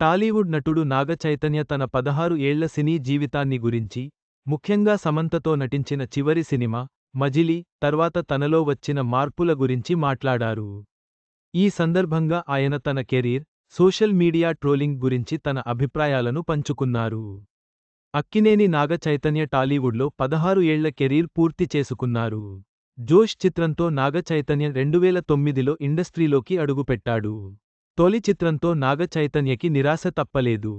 టాలీవుడ్ నటుడు నాగ చైతన్య తన పదహారు ఏళ్ళ సినీ జీవితాన్ని గురించి ముఖ్యంగా సమంతతో నటించిన చివరి సినిమా మజిలీ తర్వాత తనలో వచ్చిన మార్పుల గురించి మాట్లాడారు. ఈ సందర్భంగా ఆయన తన కెరీర్ సోషల్ మీడియా ట్రోలింగ్ గురించి తన అభిప్రాయాలను పంచుకున్నారు. అక్కినేని నాగ చైతన్య టాలీవుడ్లో పదహారు ఏళ్ళ కెరీర్ పూర్తి చేసుకున్నారు. జోష్ చిత్రంతో నాగ చైతన్య రెండువేల తొమ్మిదిలో ఇండస్ట్రీలోకి అడుగుపెట్టాడు. తొలి చిత్రంతో నాగ చైతన్యకి నిరాశ తప్పలేదు.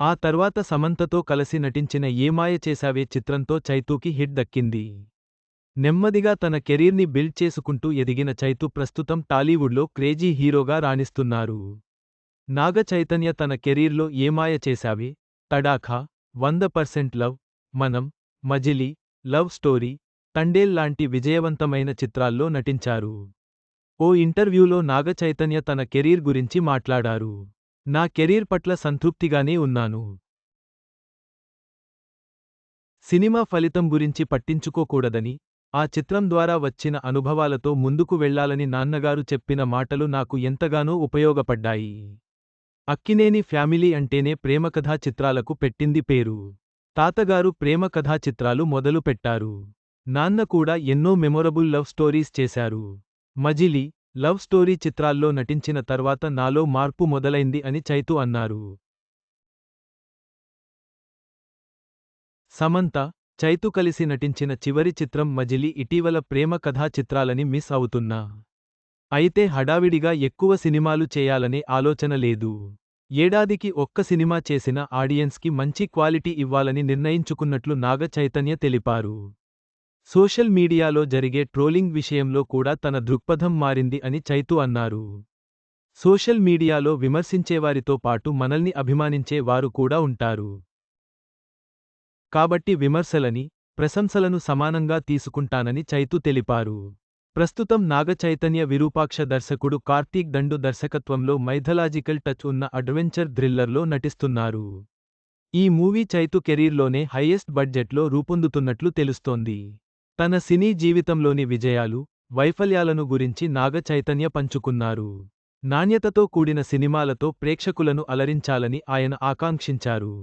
ఆ తర్వాత సమంతతో కలిసి నటించిన ఏమాయ చేశావే చిత్రంతో చైతూకి హిట్ దక్కింది. నెమ్మదిగా తన కెరీర్ని బిల్డ్ చేసుకుంటూ ఎదిగిన చైతు ప్రస్తుతం టాలీవుడ్లో క్రేజీ హీరోగా రాణిస్తున్నారు. నాగ చైతన్య తన కెరీర్లో ఏమాయ చేశావే? తడాఖా వంద పర్సెంట్ లవ్ మనం మజిలీ లవ్ స్టోరీ తండేల్ లాంటి విజయవంతమైన చిత్రాల్లో నటించారు. ఓ ఇంటర్వ్యూలో నాగచైతన్య తన కెరీర్ గురించి మాట్లాడారు. నా కెరీర్ పట్ల సంతృప్తిగానే ఉన్నాను. సినిమా ఫలితం గురించి పట్టించుకోకూడదని ఆ చిత్రం ద్వారా వచ్చిన అనుభవాలతో ముందుకు వెళ్ళాలని నాన్నగారు చెప్పిన మాటలు నాకు ఎంతగానో ఉపయోగపడ్డాయి. అక్కినేని ఫ్యామిలీ అంటేనే ప్రేమకథా చిత్రాలకు పెట్టింది పేరు. తాతగారు ప్రేమ కథా చిత్రాలు మొదలుపెట్టారు. నాన్న కూడా ఎన్నో మెమొరబుల్ లవ్ స్టోరీస్ చేశారు. మజిలి లవ్ స్టోరీ చిత్రాల్లో నటించిన తర్వాత నాలో మార్పు మొదలైంది అని చైతు అన్నారు. సమంత చైతు కలిసి నటించిన చివరి చిత్రం మజిలి ఇటీవల ప్రేమ కథా చిత్రాలని మిస్ అవుతున్నా. అయితే హడావిడిగా ఎక్కువ సినిమాలు చేయాలనే ఆలోచన లేదు. ఏడాదికి ఒక్క సినిమా చేసిన ఆడియన్స్కి మంచి క్వాలిటీ ఇవ్వాలని నిర్ణయించుకున్నట్లు నాగ చైతన్య తెలిపారు. సోషల్ మీడియాలో జరిగే ట్రోలింగ్ విషయంలో కూడా తన దృక్పథం మారింది అని చైతు అన్నారు. సోషల్ మీడియాలో విమర్శించేవారితో పాటు మనల్ని అభిమానించే వారు కూడా ఉంటారు. కాబట్టి విమర్శలని ప్రశంసలను సమానంగా తీసుకుంటానని చైతు తెలిపారు. ప్రస్తుతం నాగ చైతన్య విరూపాక్ష దర్శకుడు కార్తీక్ దండు దర్శకత్వంలో మైథలాజికల్ టచ్ ఉన్న అడ్వెంచర్ థ్రిల్లర్లో నటిస్తున్నారు. ఈ మూవీ చైతు కెరీర్లోనే హైయెస్ట్ బడ్జెట్లో రూపొందుతున్నట్లు తెలుస్తోంది. తన సినీ జీవితంలోని విజయాలు వైఫల్యాలను గురించి నాగ చైతన్య పంచుకున్నారు. నాణ్యతతో కూడిన సినిమాలతో ప్రేక్షకులను అలరించాలని ఆయన ఆకాంక్షించారు.